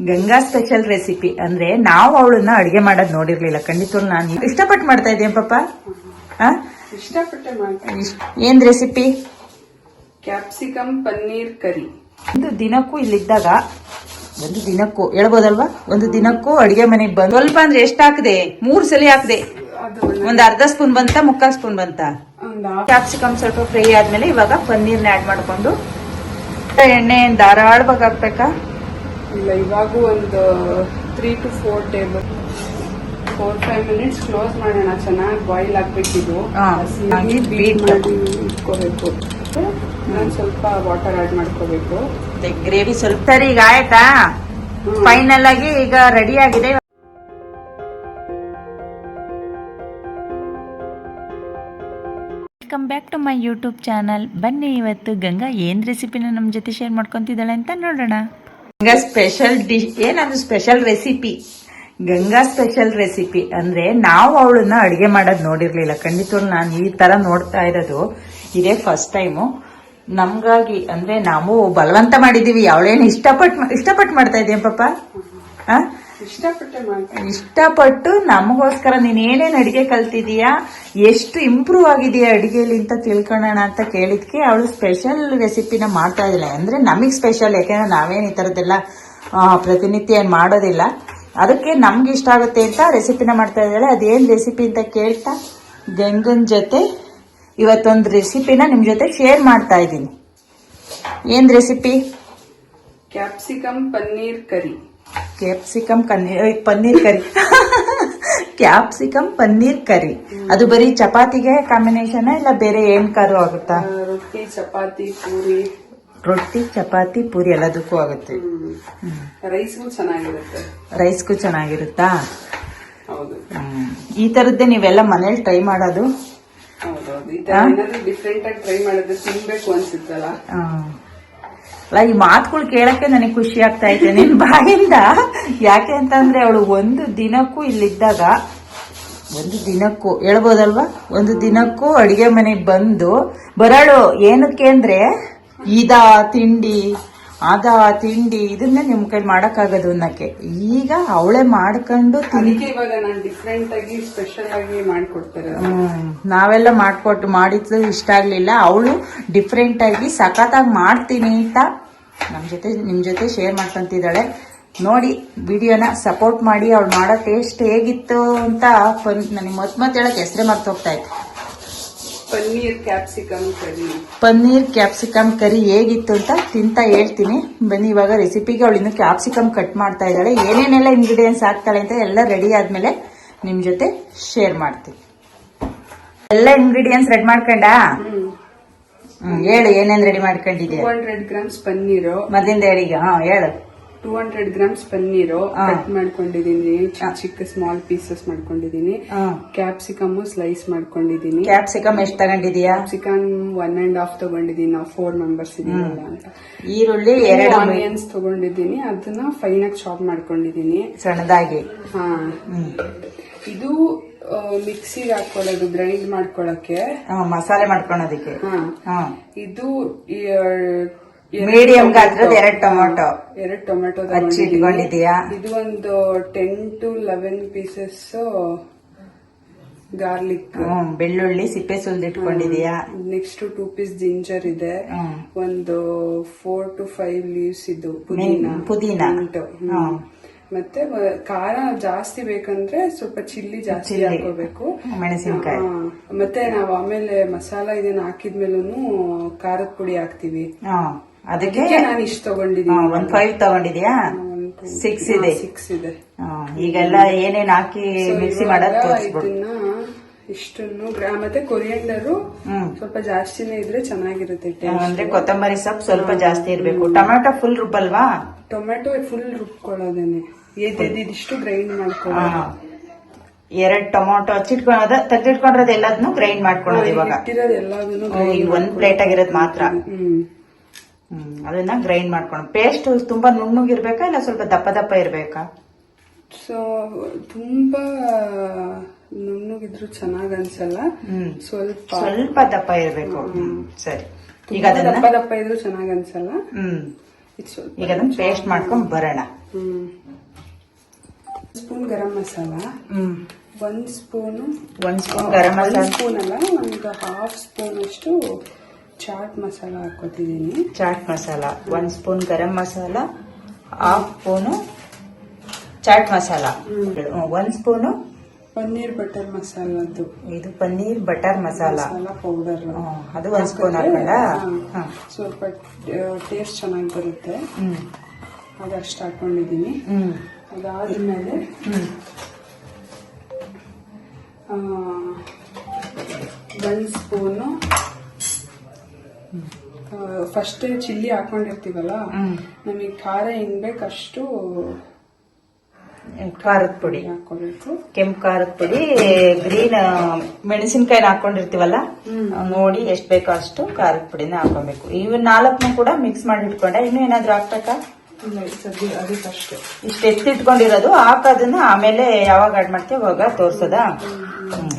Ganga special recipe ಅಂದ್ರೆ ನಾವು ಅವಳನ್ನ ಅಡಿಗೆ ಮಾಡೋದ್ ನೋಡಿರ್ಲಿಲ್ಲ. ಖಂಡಿತ ನಾನು ಇಷ್ಟಪಟ್ಟು ಮಾಡ್ತಾ ಇದ್ದೇನೆ ಪಾಪ ಏನ್ ರೆಸಿಪಿ ಕ್ಯಾಪ್ಸಿಕಮ್ ಪನ್ನೀರ್ ಕರಿ. ಒಂದು ದಿನಕ್ಕೂ ಇಲ್ಲಿದ್ದಾಗ ಒಂದು ದಿನಕ್ಕೂ ಹೇಳ್ಬೋದಲ್ವಾ? ಒಂದು ದಿನಕ್ಕೂ ಅಡಿಗೆ ಮನೆಗೆ ಬಂದು ಸ್ವಲ್ಪ ಅಂದ್ರೆ ಎಷ್ಟು ಹಾಕದೆ? ಮೂರ್ ಸಲ ಹಾಕದೆ. ಒಂದ್ ಅರ್ಧ ಸ್ಪೂನ್ ಬಂತ ಮುಕ್ಕಾಲ್ ಸ್ಪೂನ್ ಬಂತ? ಕ್ಯಾಪ್ಸಿಕಮ್ ಸ್ವಲ್ಪ ಫ್ರೈ ಆದ್ಮೇಲೆ ಇವಾಗ ಪನ್ನೀರ್ನ ಆಡ್ ಮಾಡ್ಕೊಂಡು ಎಣ್ಣೆ ಧಾರಾಳವಾಗಿ ಹಾಕ್ಬೇಕಾ? ಇಲ್ಲ ಇವಾಗೂ ಒಂದು three to four table four five minutes close ಮಾಡೋಣ. ಚೆನ್ನಾಗಿ ಬಾಯ್ಲ್ ಆಗ್ಬೇಕಿದು. ಬೀಟ್ ಮಾಡಿ ಇಟ್ಕೋಬೇಕು. ನಾನು ಸ್ವಲ್ಪ ವಾಟರ್ ಆಡ್ ಮಾಡ್ಕೋಬೇಕು. ಗ್ರೇವಿ ಸ್ವಲ್ಪ ಸರಿ ಈಗ ಆಯ್ತಾ? ಫೈನಲ್ ಆಗಿ ಈಗ ರೆಡಿ ಆಗಿದೆ. Welcome back to my YouTube channel ಬನ್ನಿ ಇವತ್ತು ಗಂಗಾ ಏನು ರೆಸಿಪಿನ ನಮ್ಮ ಜೊತೆ ಶೇರ್ ಮಾಡ್ಕೊತಿದ್ದಾಳೆ ಅಂತ ನೋಡೋಣ. ಗಂಗಾ ಸ್ಪೆಷಲ್ ಡಿಶ್ ಏನದು special recipe Ganga special recipe ಅಂದ್ರೆ ನಾವು ಅವಳನ್ನ ಅಡುಗೆ ಮಾಡೋದು ನೋಡಿರ್ಲಿಲ್ಲ. ಖಂಡಿತ ನಾನು ಈ ತರ ನೋಡ್ತಾ ಇರೋದು. ಇದೇ ಫಸ್ಟ್ ಟೈಮು ನಮ್ಗಾಗಿ ಅಂದ್ರೆ ನಾವು ಬಲವಂತ ಮಾಡಿದೀವಿ. ಅವಳೇನು ಇಷ್ಟಪಟ್ಟು ಇಷ್ಟಪಟ್ಟು ಮಾಡ್ತಾ ಇದೀಯ ಪಾಪ? ಇಷ್ಟಪಟ್ಟೆ ನಮಗೋಸ್ಕರ ನೀನ್ ಏನೇನ್ ಅಡಿಗೆ ಕಲ್ತಿದೀಯಾ ಎಷ್ಟು ಇಂಪ್ರೂವ್ ಆಗಿದೆಯಾ ಅಡಿಗೆಲಿ ಅಂತ ತಿಳ್ಕೊಳ್ಳೋಣ ಅಂತ ಕೇಳಿದ್ಕೆ ಅವಳು ಸ್ಪೆಷಲ್ ರೆಸಿಪಿನ ಮಾಡ್ತಾ ಇದ್ದಾಳೆ. ಅಂದ್ರೆ ನಮಗ್ ಸ್ಪೆಷಲ್ ಯಾಕೆಂದ್ರೆ ನಾವೇನ್ ಈ ತರದ್ದೆಲ್ಲ ಪ್ರತಿನಿತ್ಯ ಏನ್ ಮಾಡೋದಿಲ್ಲ. ಅದಕ್ಕೆ ನಮ್ಗೆ ಇಷ್ಟ ಆಗುತ್ತೆ ಅಂತ ರೆಸಿಪಿನ ಮಾಡ್ತಾ ಇದ್ದಾಳೆ. ಅದೇನ್ ರೆಸಿಪಿ ಅಂತ ಕೇಳ್ತಾ? ಗಂಗನ್ ಜೊತೆ ಇವತ್ತೊಂದು ರೆಸಿಪಿನ ನಿಮ್ ಜೊತೆ ಶೇರ್ ಮಾಡ್ತಾ ಇದ್ದೀನಿ. ಏನ್ recipe capsicum paneer curry. Capsicum ಕನ್ನೇ paneer curry. Capsicum paneer curry. ಅದು ಬರೀ ಚಪಾತಿಗೆ ಕಾಂಬಿನೇಷನ್ ಇಲ್ಲ ಬೇರೆ ಏನ್ ಕಾರು ಆಗುತ್ತಾ? ರೊಟ್ಟಿ ಚಪಾತಿ ಪೂರಿ. ರೊಟ್ಟಿ ಚಪಾತಿ ಪೂರಿ ಎಲ್ಲದಕ್ಕೂ ಆಗುತ್ತೆ. ರೈಸ್ಗೂ ಚೆನ್ನಾಗಿರುತ್ತೆ. ರೈಸ್ಗೂ ಚೆನ್ನಾಗಿರುತ್ತಾ. ಈ ತರದ್ದೇ ನೀವೆಲ್ಲ ಮನೇಲಿ ಟ್ರೈ ಮಾಡೋದು? ಡಿಫ್ರೆಂಟ್ ಆಗಿ ಟ್ರೈ ಮಾಡೋದು ತಿನ್ಬೇಕು ಅನ್ಸುತ್ತಲ್ಲ. ಅಲ್ಲ, ಈ ಮಾತುಗಳು ಕೇಳಕ್ಕೆ ನನಗೆ ಖುಷಿ ಆಗ್ತಾ ಇದೆ. ನಿನ್ ಬಾಯಿಂದ. ಯಾಕೆ ಅಂತಂದ್ರೆ ಅವಳು ಒಂದು ದಿನಕ್ಕೂ ಇಲ್ಲಿದ್ದಾಗ, ಒಂದು ದಿನಕ್ಕೂ, ಹೇಳ್ಬೋದಲ್ವಾ? ಒಂದು ದಿನಕ್ಕೂ ಅಡಿಗೆ ಮನೆಗೆ ಬಂದು, ಬರಳು, ಏನಕ್ಕೆ ಅಂದ್ರೆ ಇದ ತಿಂಡಿ ಅದ ತಿಂಡಿ ಇದನ್ನೇ ನಿಮ್ ಕೈ ಮಾಡಕ್ಕಾಗದು ಅನ್ನಕ್ಕೆ. ಈಗ ಅವಳೆ ಮಾಡ್ಕೊಂಡು ತಿಂಡಿ ಇವಾಗ ನಾನು ಡಿಫ್ರೆಂಟ್ ಆಗಿ ಸ್ಪೆಷಲ್ ಆಗಿ ಮಾಡ್ಕೊಡ್ತಾರೆ. ಹ್ಮ್. ನಾವೆಲ್ಲ ಮಾಡ್ಕೊಟ್ಟು ಮಾಡಿದ್ದು ಇಷ್ಟ ಆಗ್ಲಿಲ್ಲ. ಅವಳು ಡಿಫ್ರೆಂಟ್ ಆಗಿ ಸಖತ್ತಾಗಿ ಮಾಡ್ತೀನಿ ಅಂತ ನಮ್ ಜೊತೆ ನಿಮ್ ಜೊತೆ ಶೇರ್ ಮಾಡ್ಕೊಂತಿದ್ದಾಳೆ. ನೋಡಿ ವಿಡಿಯೋನ ಸಪೋರ್ಟ್ ಮಾಡಿ ಅವಳು ಮಾಡೋ ಟೇಸ್ಟ್ ಹೇಗಿತ್ತು ಅಂತ ನನಗೆ ಮತ್ತೆ ಮತ್ತೆ ಹೇಳಕ್ ಹೆಸರೇ ಮರ್ತೋಗ್ತಾ ಇತ್ತು. Paneer capsicum curry. Paneer capsicum curry ಹೇಗಿತ್ತು ಅಂತ ತಿಂತ ಹೇಳ್ತೀನಿ. ಬನ್ನಿ ಇವಾಗ ರೆಸಿಪಿಗೆ ಅವಳು ಇನ್ನು ಕ್ಯಾಪ್ಸಿಕಮ್ ಕಟ್ ಮಾಡ್ತಾ ಇದ್ದಾಳೆ. ಏನೇನೆಲ್ಲ ಇಂಗ್ರೀಡಿಯೆಂಟ್ಸ್ ಹಾಕ್ತಾಳೆ ಅಂತ ಎಲ್ಲ ರೆಡಿ ಆದ್ಮೇಲೆ ನಿಮ್ ಜೊತೆ ಶೇರ್ ಮಾಡ್ತೀನಿ. ಎಲ್ಲ ಇಂಗ್ರೀಡಿಯೆಂಟ್ಸ್ ರೆಡಿ ಮಾಡ್ಕೊಂಡಾ? ಹೇಳು ಏನೇನ್ ರೆಡಿ ಮಾಡ್ಕೊಂಡಿದ್ಯಾ? Hundred grams paneer. ಮೊದಲಿಂದ ಹೇಳಿ ಹಾ ಹೇಳು. Two hundred grams paneer. Cut ಮಾಡ್ಕೊಂಡಿದೀನಿ ಚಿಕ್ಕ ಚಿಕ್ಕ ಸ್ಮಾಲ್ ಪೀಸಸ್ ಮಾಡ್ಕೊಂಡಿದೀನಿ ಕ್ಯಾಪ್ಸಿಕಮ್ ಸ್ಲೈಸ್ ಮಾಡ್ಕೊಂಡಿದೀನಿ ಕ್ಯಾಪ್ಸಿಕಮ್ ಎಷ್ಟು ತಗೊಂಡಿದ್ಯಾ ಕ್ಯಾಪ್ಸಿಕಮ್ ಒನ್ ಅಂಡ್ ಹಾಫ್ ತಗೊಂಡಿದೀನಿ ನಾವು ಫೋರ್ ಮೆಂಬರ್ಸ್ ಇದೀವಲ್ಲ ಅಂತ. ಈರುಳ್ಳಿ ಎರಡು ಆನಿಯನ್ಸ್ ತಗೊಂಡಿದ್ದೀನಿ. ಅದನ್ನ ಫೈನ್ ಆಗಿ ಚಾಪ್ ಮಾಡ್ಕೊಂಡಿದೀನಿ ಸಣ್ಣದಾಗಿ. ಹಾ. ಇದು ಮಿಕ್ಸಿಗೆ ಹಾಕೊಳ್ಳೋದು ಗ್ರೈಂಡ್ ಮಾಡ್ಕೊಳಕ್ಕೆ. ಮಸಾಲೆ ಮಾಡ್ಕೊಳೋದಕ್ಕೆ. ಇದು ಮೀಡಿಯಂ. ಗಾತ್ರದ ಎರಡ್ ಟೊಮೊಟೊ. ಎರಡ್ ಟೊಮೆಟೊ ಹಚ್ಚಿ ಇಟ್ಕೊಂಡಿದೀಯಾ ಇದು ಒಂದು ten to eleven pieces garlic ಬೆಳ್ಳುಳ್ಳಿ ಸಿಪ್ಪೆ ಸುಲ್ದು ಇಟ್ಕೊಂಡಿದೀಯಾ ನೆಕ್ಸ್ಟ್ ಟೂ ಪೀಸ್ ಜಿಂಜರ್ ಇದೆ. ಒಂದು ಫೋರ್ ಟು ಫೈವ್ ಲೀವ್ಸ್ ಇದು ಪುದೀನ. ಪುದೀನ. ಮತ್ತೆ ಖಾರ ಜಾಸ್ತಿ ಬೇಕಂದ್ರೆ ಸ್ವಲ್ಪ ಚಿಲ್ಲಿ ಜಾಸ್ತಿ. ಹಾಕೋಬೇಕು ಮೆಣಸಿನಕಾಯಿ. ಮತ್ತೆ ನಾವು ಆಮೇಲೆ ಮಸಾಲ ಇದನ್ನ ಹಾಕಿದ್ಮೇಲೂ ಖಾರದ ಪುಡಿ ಹಾಕ್ತಿವಿ. ಅದಕ್ಕೆ ನಾನು ಇಷ್ಟ ತಗೊಂಡಿದ್ದೀನಿ ಒಂದ್ ಫೈವ್ ತಗೊಂಡಿದ್ಯಾ? ಸಿಕ್ಸ್ ಇದೆ. ಸಿಕ್ಸ್ ಇದೆ. ಈಗೆಲ್ಲ ಏನೇನ್ ಹಾಕಿ ಮಿಕ್ಸಿ ಮಾಡೋದು ತೋರಿಸ್ಬಿಡು. ಇಷ್ಟನ್ನು ಮತ್ತೆ ಕೊರಿಯಂಡರು ಸ್ವಲ್ಪ ಜಾಸ್ತಿನೇ ಇದ್ರೆ ಚೆನ್ನಾಗಿರುತ್ತೆ. ಅಂದ್ರೆ ಕೊತ್ತಂಬರಿ ಸೊಪ್ಪು ಸ್ವಲ್ಪ ಜಾಸ್ತಿ ಇರ್ಬೇಕು. ಟೊಮೆಟೊ ಫುಲ್ ರುಬ್ಬಲ್ವಾ? ಟೊಮೆಟೊ ಫುಲ್ ರುಬ್ಕೊಳ್ಳೋದೇನೆ. ಇದಿಷ್ಟು ಗ್ರೈಂಡ್. ಮಾಡ್ಕೊಳ್ಳೋದು. ಎರಡ್ ಟೊಮೊಟೊ ಹಚ್ಚಿಟ್ಕೊಳ್ಳೋದ ತೆಗ್ದಿಟ್ಕೊಂಡಿರೋದು ಎಲ್ಲದನ್ನು ಗ್ರೈಂಡ್ ಮಾಡ್ಕೊಳ್ಳೋದು ಇವಾಗ. ಎಲ್ಲದನ್ನು ಒಂದ್ ಪ್ಲೇಟ್ ಆಗಿರೋದ್ ಮಾತ್ರ. ಹ್ಮ್. ಹ್ಮ್ ಅದನ್ನ ಗ್ರೈಂಡ್ ಮಾಡ್ಕೊಂಡು ಪೇಸ್ಟ್ ತುಂಬಾ ನುಣ್ಣಗಿರ್ಬೇಕಾ ಇಲ್ಲ ಸ್ವಲ್ಪ ದಪ್ಪ ದಪ್ಪ ಇರ್ಬೇಕಾ? ಸೊ ತುಂಬಾ ನುಣ್ಣಗಿದ್ರು ಚೆನ್ನಾಗ್ ಅನ್ಸಲ್ಲ. ಸ್ವಲ್ಪ ಸ್ವಲ್ಪ ದಪ್ಪ ಇರ್ಬೇಕು. ಸರಿ. ಈಗ ಅದನ್ನ ದಪ್ಪ ದಪ್ಪ ಇದ್ರು ಚೆನ್ನಾಗ್ ಅನ್ಸಲ್ಲ. ಹ್ಮ್. ಈಗ ಅದನ್ನ ಪೇಸ್ಟ್ ಮಾಡ್ಕೊಂಡ್ ಬರೋಣ. ಸ್ಪೂನ್ ಗರಂ ಮಸಾಲ. ಒಂದ್ ಸ್ಪೂನ್ ಒಂದ್ ಸ್ಪೂನ್ ಗರಂ ಮಸಾಲ. ಸ್ಪೂನ್ ಅಲ್ಲ ಒಂದು ಹಾಫ್ ಸ್ಪೂನ್ ಅಷ್ಟು chaat masala ಹಾಕೋತಿದ್ದೀನಿ chaat masala one spoon garam masala half spoon chaat masala. One ಒಂದ್ ಸ್ಪೂನು ಪನ್ನೀರ್ ಬಟರ್ ಮಸಾಲದ್ದು. ಇದು ಪನ್ನೀರ್ ಬಟರ್ ಮಸಾಲ. ಮಸಾಲ ಪೌಡರ್ ಅದು ಒನ್ ಸ್ಪೂನ್ ಹಾಕಲ್ಲ. ಸ್ವಲ್ಪ ಟೇಸ್ಟ್ ಚೆನ್ನಾಗಿ ಬರುತ್ತೆ. ಅದು ಅಷ್ಟು ಹಾಕೊಂಡಿದ್ದೀನಿ. ಅದಾದ್ಮೇಲೆ ಒಂದ್ ಸ್ಪೂನು ಫಸ್ಟ್ ಚಿಲ್ಲಿ ಹಾಕೊಂಡಿರ್ತೀವಲ್ಲ. ನಮಗೆ ಖಾರ ಹೆಂಗ್ ಬೇಕಷ್ಟು ಖಾರದ ಪುಡಿ. ಹಾಕೋಬೇಕು. ಕೆಂಪು ಖಾರದ ಪುಡಿ ಗ್ರೀನ್ ಮೆಣಸಿನ್ಕಾಯಿನ ಹಾಕೊಂಡಿರ್ತೀವಲ್ಲ ನೋಡಿ ಎಷ್ಟು ಬೇಕೋ ಅಷ್ಟು ಖಾರದ ಪುಡಿನ ಹಾಕೊಬೇಕು. ಇವ್ ನಾಲ್ಕನ್ನು ಕೂಡ ಮಿಕ್ಸ್ ಮಾಡಿ ಇಟ್ಕೊಂಡೆ. ಇನ್ನು ಏನಾದ್ರು ಹಾಕ್ಬೇಕಾ? ಅದಕ್ಕಷ್ಟೇ ಇಷ್ಟ ಎತ್ತಿಟ್ಕೊಂಡಿರೋದು. ಹಾಕೋದನ್ನ ಆಮೇಲೆ ಯಾವಾಗ ಆಡ್ ಮಾಡ್ತೀವಿ ಅವಾಗ ತೋರ್ಸೋದಾ?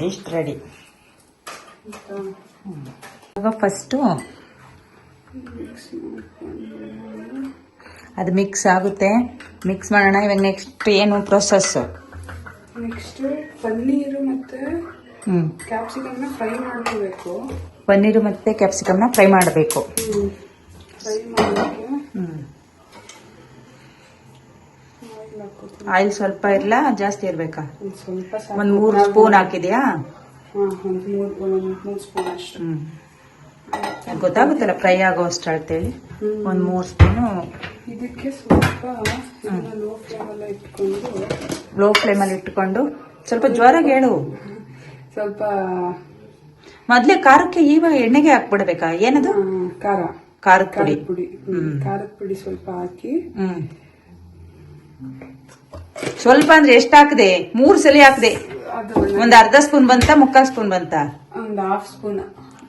ಇಷ್ಟ ರೆಡಿ ಇವಾಗ ಫಸ್ಟು ಅದು ಮಿಕ್ಸ್ ಆಗುತ್ತೆ. ಮಿಕ್ಸ್ ಮಾಡೋಣ. ಇವಾಗ ನೆಕ್ಸ್ಟ್ ಏನು? ಪ್ರೊಸೆಸ್ ನೆಕ್ಸ್ಟ್ ಪನ್ನೀರು ಮತ್ತೆ ಕ್ಯಾಪ್ಸಿಕಮ್ನ ಫ್ರೈ ಮಾಡ್ಕೋಬೇಕು. ಪನ್ನೀರು ಮತ್ತೆ ಕ್ಯಾಪ್ಸಿಕಮ್ನ ಫ್ರೈ ಮಾಡಬೇಕು. ಫ್ರೈ ಮಾಡೋಕ್ಕೆ. ಹ್ಮ್. ಆಯಿಲ್ ಸ್ವಲ್ಪ ಇರಲ್ಲ ಜಾಸ್ತಿ ಇರಬೇಕಾ? ಒಂದ್ ಸ್ವಲ್ಪ ಸಾಕು. ಒಂದ್ ಮೂರ್ ಸ್ಪೂನ್ ಹಾಕಿದ್ಯಾ? ಹಾ ಒಂದು ಮೂರು ಸ್ಪೂನ್ ಅಷ್ಟು. ಗೊತ್ತಾಗುತ್ತಲ್ಲ ಫ್ರೈ ಆಗೋ ಅಷ್ಟು ಅಂತೇಳಿ. ಒಂದ್ ಮೂರ್ ಸ್ಪೂನು. ಇದಕ್ಕೆ ಸ್ವಲ್ಪ ಲೋ ಫ್ಲೇಮ್ ಅಲ್ಲಿ ಇಟ್ಕೊಂಡು. ಲೋ ಫ್ಲೇಮಲ್ಲಿ ಇಟ್ಕೊಂಡು. ಸ್ವಲ್ಪ ಜ್ವರ ಹೇಳು. ಸ್ವಲ್ಪ ಮೊದಲೇ ಖಾರಕ್ಕೆ ಇವಾಗ ಎಣ್ಣೆಗೆ ಹಾಕ್ಬಿಡ್ಬೇಕಾ? ಏನದು? ಖಾರ. ಖಾರದ ಪುಡಿ. ಪುಡಿ. ಖಾರದ ಪುಡಿ ಸ್ವಲ್ಪ ಹಾಕಿ. ಸ್ವಲ್ಪ ಅಂದ್ರೆ ಎಷ್ಟು ಹಾಕದೆ? ಮೂರ್ ಸಲ ಹಾಕದೆ. ಒಂದ್ ಅರ್ಧ ಸ್ಪೂನ್ ಬಂತ ಮುಕ್ಕಾಲ್ ಸ್ಪೂನ್ ಬಂತ? ಒಂದ್ ಹಾಫ್ ಸ್ಪೂನ್.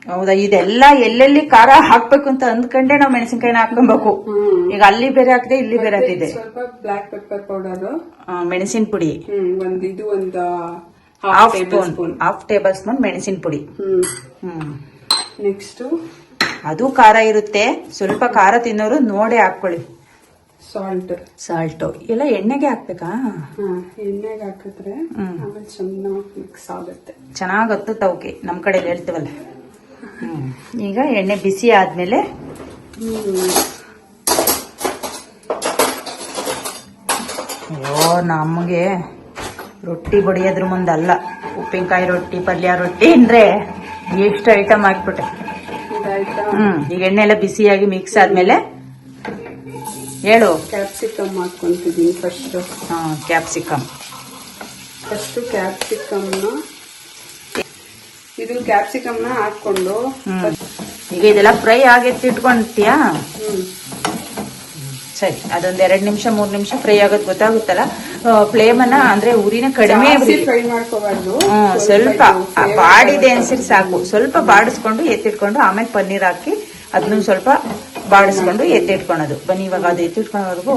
ಹೌದಾ? ಇದೆಲ್ಲ ಎಲ್ಲೆಲ್ಲಿ ಖಾರ ಹಾಕ್ಬೇಕು ಅಂತ ಅಂದ್ಕೊಂಡೆ ನಾವು ಮೆಣಸಿನ್ಕಾಯಿನ ಹಾಕೊಬೇಕು ಈಗ ಅಲ್ಲಿ ಬೇರೆ ಹಾಕಿದೆ ಇಲ್ಲಿ ಬೇರೆ ಹಾಕಿದೆ ಸ್ವಲ್ಪ ಬ್ಲಾಕ್ ಪೆಪ್ಪರ್ ಪೌಡರ್ ಮೆಣಸಿನ ಪುಡಿ. ಒಂದು ಒಂದ್ ಇದು ಒಂದು half spoon half table spoon ಮೆಣಸಿನ ಪುಡಿ. ನೆಕ್ಸ್ಟ್ ಅದು ಖಾರ ಇರುತ್ತೆ. ಸ್ವಲ್ಪ ಖಾರ ತಿನ್ನೋರು ನೋಡೇ ಹಾಕೊಳ್ಳಿ ಸಾಲ್ಟ್ ಸಾಲ್ಟ್ ಎಲ್ಲ ಎಣ್ಣೆಗೆ ಹಾಕ್ಬೇಕಾ? ಎಣ್ಣೆಗೆ ಹಾಕಿದ್ರೆ. ಆಮೇಲೆ ಚೆನ್ನಾಗಿ ಮಿಕ್ಸ್ ಆಗುತ್ತೆ. ಚೆನ್ನಾಗ್ ಅವಕ್ಕೆ. ನಮ್ ಕಡೆ ಹೇಳ್ತೀವಲ್ಲ. ಈಗ ಎಣ್ಣೆ ಬಿಸಿ ಆದ್ಮೇಲೆ ಓ ಅಯ್ಯೋ ನಮಗೆ ರೊಟ್ಟಿ ಬಡಿಯೋದ್ರ ಮುಂದಲ್ಲ ಉಪ್ಪಿನಕಾಯಿ ರೊಟ್ಟಿ ಪಲ್ಯ ರೊಟ್ಟಿ ಅಂದರೆ ಎಷ್ಟು ಐಟಮ್ ಹಾಕ್ಬಿಟ್ಟೆ ಹ್ಞೂ ಈಗ ಎಣ್ಣೆ ಎಲ್ಲ ಬಿಸಿಯಾಗಿ ಮಿಕ್ಸ್ ಆದಮೇಲೆ ಹೇಳು. ಕ್ಯಾಪ್ಸಿಕಮ್ ಹಾಕೊಂತಿದ್ದೀನಿ ಫಸ್ಟ್ ಕ್ಯಾಪ್ಸಿಕಮ್. ಫಸ್ಟ್ ಕ್ಯಾಪ್ಸಿಕಮ್ನ ಇದು ಕ್ಯಾಪ್ಸಿಕಮ್ನ ಹಾಕೊಂಡು ಹ್ಮ್. ಈಗ ಇದೆಲ್ಲ ಫ್ರೈ ಆಗೈತಿ ಇಟ್ಕೊಂತೀಯಾ ಸರಿ ಅದೊಂದ್ ಎರಡ್ ನಿಮಿಷ ಮೂರ್ ನಿಮಿಷ ಫ್ರೈ ಆಗೋದ್ ಗೊತ್ತಾಗುತ್ತಲ್ಲ? ಫ್ಲೇಮ್ ಅನ್ನ ಅಂದ್ರೆ ಉರಿನ ಕಡಿಮೆ. ಫ್ರೈ ಮಾಡ್ಕೋಬಾರ್ದು. ಸ್ವಲ್ಪ ಬಾಡಿದೆ ಅನ್ಸಿರ್ ಸಾಕು. ಸ್ವಲ್ಪ ಬಾಡಿಸ್ಕೊಂಡು ಎತ್ತಿಟ್ಕೊಂಡು ಆಮೇಲೆ ಪನ್ನೀರ್ ಹಾಕಿ ಅದನ್ನ ಸ್ವಲ್ಪ ಬಾಡಿಸ್ಕೊಂಡು ಎತ್ತಿಟ್ಕೊಳೋದು. ಬನ್ನಿ ಇವಾಗ ಅದು ಎತ್ತಿಟ್ಕೊಳೋವರೆಗೂ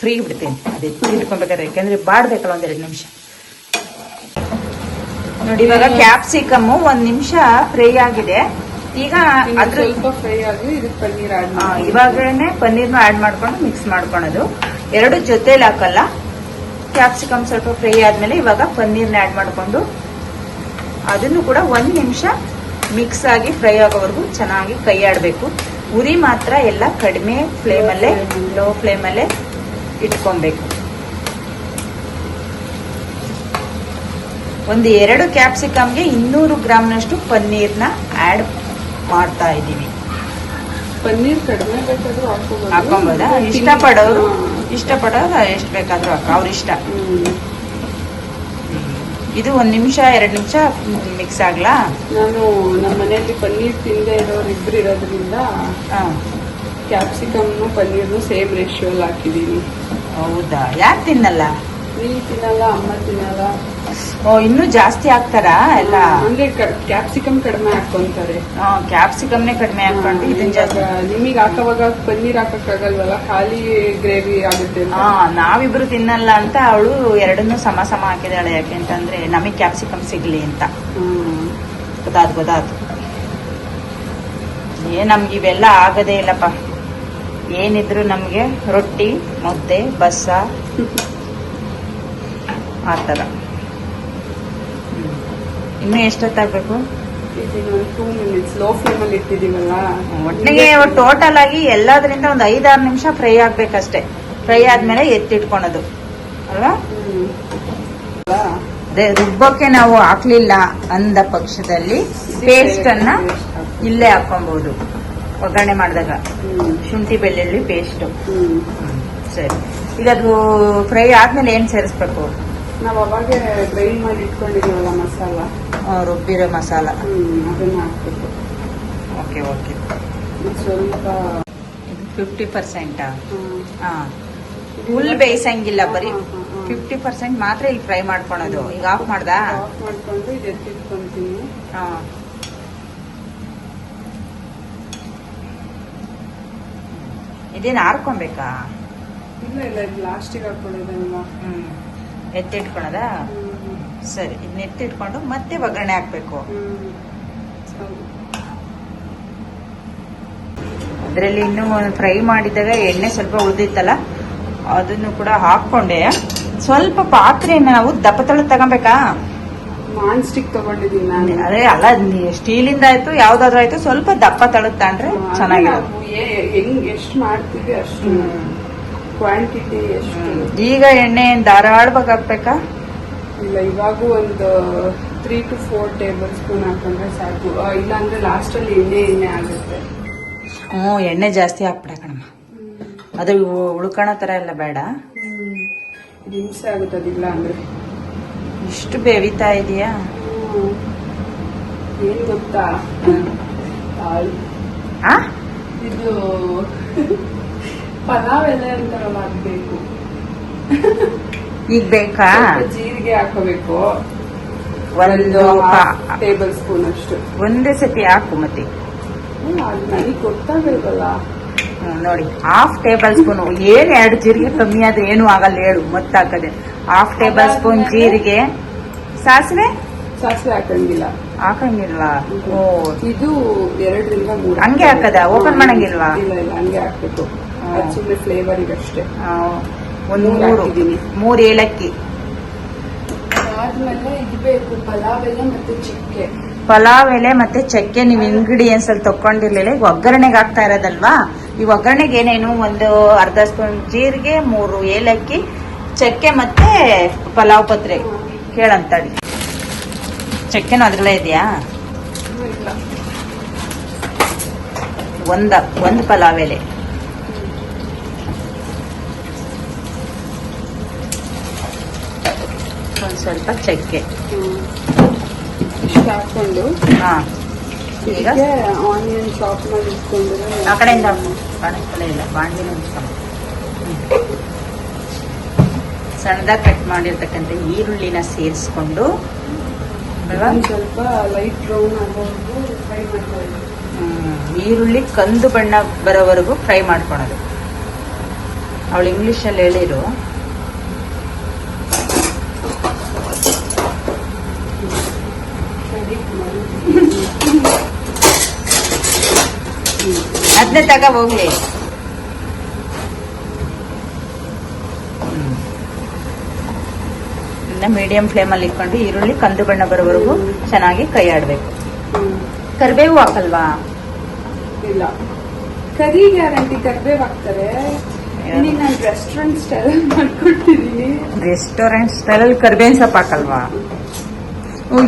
ಫ್ರೀ ಬಿಡ್ತೀನಿ. ಅದು ಎತ್ತಿಟ್ಕೊಬೇಕಾದ್ರೆ ಯಾಕೆಂದ್ರೆ ಬಾಡ್ಬೇಕಲ್ಲ ಒಂದ್ ಎರಡು ನಿಮಿಷ. ನೋಡಿ ಇವಾಗ ಕ್ಯಾಪ್ಸಿಕಮ್ ಒಂದ್ ನಿಮಿಷ ಫ್ರೈ ಆಗಿದೆ. ಈಗ ಅದ್ರ ಸ್ವಲ್ಪ ಫ್ರೈ ಆಗಿ ಇದಕ್ಕೆ ಪನ್ನೀರ್ ಆಡ್ ಇವಾಗಲೇ ಪನ್ನೀರ್ನ ಆಡ್ ಮಾಡ್ಕೊಂಡು ಮಿಕ್ಸ್ ಮಾಡ್ಕೊಳೋದು. ಎರಡು ಜೊತೆಲಿ ಹಾಕಲ್ಲ. ಕ್ಯಾಪ್ಸಿಕಮ್ ಸ್ವಲ್ಪ ಫ್ರೈ ಆದ್ಮೇಲೆ ಇವಾಗ ಪನ್ನೀರ್ನ ಆಡ್ ಮಾಡ್ಕೊಂಡು ಅದನ್ನು ಕೂಡ ಒಂದ್ ನಿಮಿಷ ಮಿಕ್ಸ್ ಆಗಿ ಫ್ರೈ ಆಗೋವರೆಗೂ ಚೆನ್ನಾಗಿ ಕೈ ಆಡಬೇಕು ಉರಿ ಮಾತ್ರ ಎಲ್ಲ ಕಡಿಮೆ ಫ್ಲೇಮಲ್ಲೇ ಲೋ ಫ್ಲೇಮಲ್ಲೇ ಇಟ್ಕೊಬೇಕು ಒಂದು ಎರಡು ಕ್ಯಾಪ್ಸಿಕಮ್ಗೆ ಇನ್ನೂರು ಗ್ರಾಮ್ನಷ್ಟು ಪನ್ನೀರ್ನ ಆ್ಯಡ್ ಮಾಡ್ತಾ ಇದ್ದೀವಿ. ಪನ್ನೀರ್ ಕಡಿಮೆ ಬೇಕಾದರೂ ಹಾಕೊಂಬೋದಾ ಇಷ್ಟಪಡೋರು ಇಷ್ಟಪಡೋರು ಎಷ್ಟು ಬೇಕಾದರೂ ಹಾಕ ಅವ್ರ ಇಷ್ಟ ಇದು ಒಂದು ನಿಮಿಷ ಎರಡು ನಿಮಿಷ ಮಿಕ್ಸ್ ಆಗ್ಲಾ? ನಾನು ನಮ್ಮ ಮನೆಯಲ್ಲಿ ಪನ್ನೀರ್ ತಿಂದೇ ಇರೋರು ಇಬ್ರು ಇರೋದ್ರಿಂದ. ಕ್ಯಾಪ್ಸಿಕಮ್ನು ಪನ್ನೀರ್ನು ಸೇಮ್ ರೇಷಿಯೋಲ್ ಹಾಕಿದ್ದೀನಿ ಹೌದಾ? ಯಾಕೆ ತಿನ್ನಲ್ಲ? ನೀನು ತಿನ್ನಲ್ಲ ಅಮ್ಮ ತಿನ್ನಲ್ಲ. ಓ ಇನ್ನೂ ಜಾಸ್ತಿ ಹಾಕ್ತಾರಾ ಎಲ್ಲ? ಅಂದ್ರೆ ಕ್ಯಾಪ್ಸಿಕಮ್ ಕಡಿಮೆ ಹಾಕೊಂತಾರೆ ಕ್ಯಾಪ್ಸಿಕಮ್ನೆ ಕಡಿಮೆ ಹಾಕೊಂಡು ಇದನ್ನ ಜಾಸ್ತಿ ನಿಮಗೆ ಹಾಕೋವಾಗ ಪನ್ನೀರ್ ಹಾಕಕ್ಕಾಗಲ್ವಲ್ಲ? ಖಾಲಿ ಗ್ರೇವಿ ಆಗುತ್ತೆ. ಹಾ ನಾವಿಬ್ರು ತಿನ್ನಲ್ಲ ಅಂತ ಅವಳು ಎರಡನ್ನೂ ಸಮ ಸಮ ಹಾಕಿದಾಳೆ. ಯಾಕೆಂತಂದ್ರೆ ನಮಗ್ ಕ್ಯಾಪ್ಸಿಕಮ್ ಸಿಗ್ಲಿ ಅಂತ. ಗೊತ್ತಾದ್ ಗೊತ್ತಾದ್. ಏ ನಮ್ಗೆ ಇವೆಲ್ಲ ಆಗದೇ ಇಲ್ಲಪ್ಪ. ಏನಿದ್ರು ನಮಗೆ ರೊಟ್ಟಿ ಮುದ್ದೆ ಬಸ್ಸ. ಆ ಥರ. ಇನ್ನು ಎಷ್ಟೊತ್ತಾಗಬೇಕು? ಟೂ ಮಿನಿಟ್ಸ್ ಲೋ ಫ್ಲೇಮಲ್ಲಿ ಒಟ್ಟಿಗೆ ಟೋಟಲ್ ಆಗಿ ಎಲ್ಲಾದ್ರಿಂದ ಒಂದು ಐದಾರು ನಿಮಿಷ ಫ್ರೈ ಆಗ್ಬೇಕಷ್ಟೇ. ಫ್ರೈ ಆದ್ಮೇಲೆ ಎತ್ತಿಟ್ಕೊಳೋದು. ಅಲ್ವಾ? ರುಬ್ಬಕ್ಕೆ ನಾವು ಹಾಕ್ಲಿಲ್ಲ ಅಂದ ಪಕ್ಷದಲ್ಲಿ ಪೇಸ್ಟ್ ಅನ್ನ ಇಲ್ಲೇ ಹಾಕೊಬಹುದು ಒಗ್ಗರಣೆ ಮಾಡಿದಾಗ. ಶುಂಠಿ ಬೆಳ್ಳುಳ್ಳಿ ಪೇಸ್ಟ್. ಸರಿ. ಈಗ ಅದು ಫ್ರೈ ಆದ್ಮೇಲೆ ಏನ್ ಸೇರಿಸ್ಬೇಕು? ನಾವು ಅವಾಗ ಗ್ರೈಂಡ್ ಮಾಡಿ ಇಟ್ಕೊಂಡಿದ್ದೀವಲ್ಲ ಮಸಾಲ. ರುಬ್ಬಿರೋ ಮಸಾಲ. ಅದನ್ನ ಹಾಕ್ಬೇಕು. ಓಕೆ ಓಕೆ ಸ್ವಲ್ಪ ಫಿಫ್ಟಿ ಪರ್ಸೆಂಟಾ. ಹಾ. ಫುಲ್ ಬೇಯಿಸಂಗಿಲ್ಲ ಬರೀ. ಫಿಫ್ಟಿ ಪರ್ಸೆಂಟ್ ಮಾತ್ರ ಇಲ್ಲಿ ಫ್ರೈ ಮಾಡ್ಕೊಳೋದು. ಈಗ ಆಫ್ ಮಾಡ್ದಾ? ಆಫ್ ಮಾಡ್ಕೊಂಡು ಇದು ಎತ್ತಿಟ್ಕೊಂತೀನಿ. ಹಾಂ. ಇದೇನು ಆರ್ಕೊಬೇಕಾ? ಇಲ್ಲ ಇಲ್ಲ ಲಾಸ್ಟಿಗೆ ಹಾಕೊಳ್ಳೋದಲ್ವಾ ಹ್ಮ್. ಎತ್ತಿಟ್ಕೊಳೋದಾ. ಸರಿ ನೆಟ್ಟಿಟ್ಕೊಂಡು ಮತ್ತೆ ಒಗ್ಗರಣೆ ಹಾಕ್ಬೇಕು. ಅದರಲ್ಲಿ ಇನ್ನೂ ಫ್ರೈ ಮಾಡಿದಾಗ ಎಣ್ಣೆ ಸ್ವಲ್ಪ ಉಳಿದಿತ್ತಲ್ಲ ಅದನ್ನು ಕೂಡ ಹಾಕೊಂಡೆ ಸ್ವಲ್ಪ ಪಾತ್ರೆಯನ್ನು ನಾವು ದಪ್ಪ ತಳ ತಗೊಬೇಕಾ? ನಾನ್ ಸ್ಟಿಕ್ ತಗೊಂಡಿದ್ದೀನಿ ನಾನು. ಅದೇ ಅಲ್ಲ ಸ್ಟೀಲಿಂದ ಆಯ್ತು ಯಾವ್ದಾದ್ರು ಆಯ್ತು ಸ್ವಲ್ಪ ದಪ್ಪ ತಳದ್ ತಗೊಂಡ್ರೆ ಚೆನ್ನಾಗಿರೋದು ಹೆಂಗ್ ಎಷ್ಟು ಮಾಡ್ತೀವಿ ಅಷ್ಟು ಕ್ವಾಂಟಿಟಿ ಎಷ್ಟು. ಈಗ ಎಣ್ಣೆ ಧಾರಾಡ್ಬೇಕಾಗ್ಬೇಕಾ ಧಾರಾಳವಾಗಿ ಹಾಕ್ಬೇಕಾ ಇಲ್ಲ ಇವಾಗೂ ಒಂದು three to four table spoon ಹಾಕೊಂಡ್ರೆ ಸಾಕು. ಇಲ್ಲ ಅಂದ್ರೆ ಲಾಸ್ಟ್ ಅಲ್ಲಿ ಎಣ್ಣೆ ಎಣ್ಣೆ ಆಗುತ್ತೆ. ಹ್ಞೂ ಎಣ್ಣೆ ಜಾಸ್ತಿ ಹಾಕ್ಬಿಡ ಕಣಮ್ಮ. ಅದು ಉಳ್ಕೋಣ ಉಳ್ಕೊಳೋ ತರ ಎಲ್ಲ ಬೇಡ. ಹಿಂಸೆ ಆಗುತ್ತೆ ಅದಿಲ್ಲ ಅಂದ್ರೆ ಇಷ್ಟು ಬೇವಿತಾ ಇದೆಯಾ? ಏನು ಗೊತ್ತಾ? ಇದು ಪಲಾವ್ ಎಲೆ ಅಂತಾರಲ್ಲ ಅದು ಬೇಕು ಈಗ ಬೇಕಾ? ಜೀರಿಗೆ ಹಾಕೋಬೇಕು ಒಂದು ಟೇಬಲ್ ಸ್ಪೂನ್ ಅಷ್ಟು. ಒಂದೇ ಸತಿ ಹಾಕು ಮತ್ತೆ. ಗೊತ್ತಾಗಲ್ವಲ್ಲ ನೋಡಿ ಹಾಫ್ ಟೇಬಲ್ ಸ್ಪೂನ್ ಏನ್ ಎರಡು ಜೀರಿಗೆ ಕಮ್ಮಿ ಆದ್ರೆ ಏನು ಆಗಲ್ಲ ಹೇಳು ಮತ್ತೆ ಹಾಕದೆ ಹಾಫ್ ಟೇಬಲ್ ಸ್ಪೂನ್ ಜೀರಿಗೆ. ಸಾಸಿವೆ? ಸಾಸಿವೆ ಹಾಕಂಗಿಲ್ಲ. ಹಾಕಂಗಿಲ್ಲ. ಓ. ಇದು ಎರಡರಿಂದ ಮೂರು. ಹಂಗೆ ಹಾಕದ? ಓಪನ್ ಮಾಡಂಗಿಲ್ವಾ? ಇಲ್ಲ ಇಲ್ಲ ಹಂಗೆ ಹಾಕ್ಬೇಕು. ಸುಮ್ಮನೆ ಫ್ಲೇವರಿಗೆ ಅಷ್ಟೇ. ಆ, ಒಂದ್ ಮೂರು. ಮೂರು ಏಲಕ್ಕಿ. ಪಲಾವ್ ಎಲೆ ಮತ್ತೆ ಚಿಕ್ಕೆ. ಪಲಾವ್ ಎಲೆ ಮತ್ತೆ ಚಕ್ಕೆ ನೀವು ಇಂಗ್ರೀಡಿಯೆಂಟ್ಸ್ ಅಲ್ಲಿ ತಕೊಂಡಿರ್ಲಿಲ್ಲ ಈಗ ಒಗ್ಗರಣೆಗೆ ಹಾಕ್ತಾ ಇರೋದಲ್ವಾ? ಈ ಒಗ್ಗರಣೆಗೆ ಏನೇನು? ಒಂದು ಅರ್ಧ ಸ್ಪೂನ್ ಜೀರಿಗೆ ಮೂರು ಏಲಕ್ಕಿ ಚಕ್ಕೆ ಮತ್ತೆ ಪಲಾವ್ ಪತ್ರೆ. ಕೇಳಂತ ಚಕ್ಕೆನೂ ಅದ್ರಲ್ಲೇ ಇದೆಯಾ? ಒಂದ ಒಂದು ಪಲಾವ್ ಎಲೆ. ಒಂದ್ ಸ್ವಲ್ಪ ಚಕ್ಕೆ. ಇಷ್ಟು ಹಾಕೊಂಡು ಹಾ. ಈಗ? ಆನಿಯನ್ ಚಾಪ್ ಮಾಡಿ ಇಟ್ಕೊಂಡಿರೋ ಆ ಕಡೆಯಿಂದ. ಕಾಣಿಸ್ತಲೇ ಇಲ್ಲ. ಬಾಂಡಿನ. ಸಣ್ಣದಾಗಿ ಕಟ್ ಮಾಡಿರ್ತಕ್ಕಂಥ ಈರುಳ್ಳಿನ ಸೇರಿಸ್ಕೊಂಡು ಸ್ವಲ್ಪ ಲೈಟ್ ಬ್ರೌನ್ ಆಗೋವರೆಗೂ ಫ್ರೈ ಮಾಡ್ಕೊಳ್ಳಿ. ಈರುಳ್ಳಿ ಕಂದು ಬಣ್ಣ ಬರೋವರೆಗೂ ಫ್ರೈ ಮಾಡ್ಕೊಳೋದು. ಅವಳು ಇಂಗ್ಲೀಷಲ್ಲಿ ಹೇಳಿರು ಸರಿ ಮಾಡಿ ಅದನ್ನೇ ತಗ ಹೋಗ್ಲಿ. ಮೀಡಿಯಂ ಫ್ಲೇಮಲ್ಲಿ ಇಟ್ಕೊಂಡು ಈರುಳ್ಳಿ ಕಂದು ಬಣ್ಣ ಬರೋವರೆಗೂ ಚೆನ್ನಾಗಿ ಕೈ ಆಡ್ಬೇಕು. ಕರಿಬೇವು ಹಾಕಲ್ವಾ? ಇಲ್ಲ. ಕರಿ ಗ್ಯಾರಂಟಿ ಕರಿಬೇವು ಹಾಕ್ತಾರೆ. ರೆಸ್ಟೋರೆಂಟ್ ಸ್ಟೈಲ್ ಅಲ್ಲಿ ರೆಸ್ಟೋರೆಂಟ್ ಸ್ಟೈಲಲ್ಲಿ ಕರ್ಬೇವಿನ ಸೊಪ್ಪು ಹಾಕಲ್ವಾ?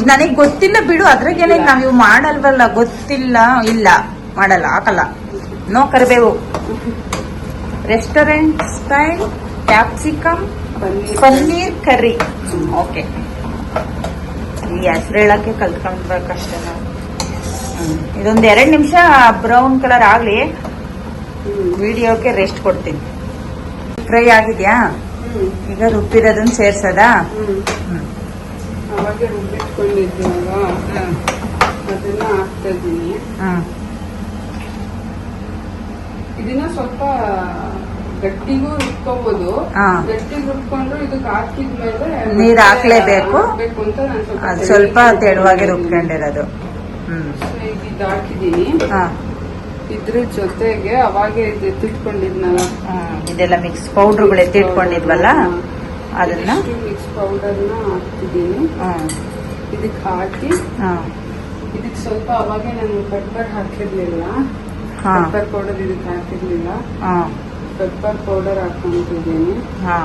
ನನಗೆ ಗೊತ್ತಿಲ್ಲ ಬಿಡು. ಅದ್ರಾಗೇನೆ ನಾವ್ ಇವು ಮಾಡಲ್ವಲ್ಲ. ಗೊತ್ತಿಲ್ಲ. ಇಲ್ಲ. ಮಾಡಲ್ಲ. ಹಾಕಲ್ಲ. ನೋ ಕರಿಬೇವು. Restaurant style capsicum paneer curry curry. Okay ಈ ಹೆಸರು ಹೇಳಕ್ಕೆ ಕಲ್ತ್ಕೊಂಡ್ಬೇಕಷ್ಟೇ ನಾವು. ಇದೊಂದು ಎರಡ್ ನಿಮಿಷ ಬ್ರೌನ್ ಕಲರ್ ಆಗಲಿ. ವಿಡಿಯೋಕ್ಕೆ ರೆಸ್ಟ್ ಕೊಡ್ತೀನಿ. ಫ್ರೈ ಆಗಿದ್ಯಾ? ಈಗ ರುಬ್ಬಿರೋದನ್ನ ಸೇರ್ಸದಾ? ಹ್ಮ್. ಹ್ಮ್ ಅವಾಗೆ ರುಬ್ಬಿಟ್ಕೊಂಡಿದ್ದೀವಲ್ಲ ಅದನ್ನ ಹಾಕ್ತಾ ಇದ್ದೀನಿ ಹ್ಮ್ ಇದನ್ನ ಸ್ವಲ್ಪ ಗಟ್ಟಿಗೂ ರುಬ್ಕೋಬಹುದು. ಗಟ್ಟಿಗೆ ರುಬ್ಕೊಂಡು ಇದಕ್ಕೆ ಹಾಕಿದ್ಮೇಲೆ ನೀರ್ ಹಾಕ್ಲೇಬೇಕು? ಅಂತ ನಾನು ಸ್ವಲ್ಪ ತೆಳುವಾಗಿ ರುಬ್ಕೊಂಡಿರೋದು. ಹ್ಮ್. ಇದು ಹಾಕಿದ್ದೀನಿ. ಹಾ. ಇದ್ರ ಜೊತೆಗೆ ಅವಾಗೆ ಇದು ಎತ್ತಿಟ್ಕೊಂಡಿದ್ನಲ್ಲ. ಇದೆಲ್ಲ ಮಿಕ್ಸ್ ಪೌಡರ್ ಎತ್ತಿಟ್ಕೊಂಡಿದ್ವಲ್ಲ? ಅದನ್ನ? ಮಿಕ್ಸ್ ಪೌಡರ್ನ ಹಾಕ್ತಿದ್ದೀನಿ. ಹಾಕ್ತಿದೀನಿ ಇದಕ್ಕೆ ಹಾಕಿ. ಇದಕ್ ಇದಕ್ಕೆ ಸ್ವಲ್ಪ ಅವಾಗೆ ನಾನು ಪೆಪ್ಪರ್ ಹಾಕಿರ್ಲಿಲ್ಲ. ಹಾ, ಪೆಪ್ಪರ್ ಪೌಡರ್ ಇದಕ್ಕೆ ಹಾಕಿರ್ಲಿಲ್ಲ. ಹಾ. ಪೆಪ್ಪರ್ ಪೌಡರ್ ಹಾಕೊಂಡಿದ್ದೀನಿ. ಹಾ.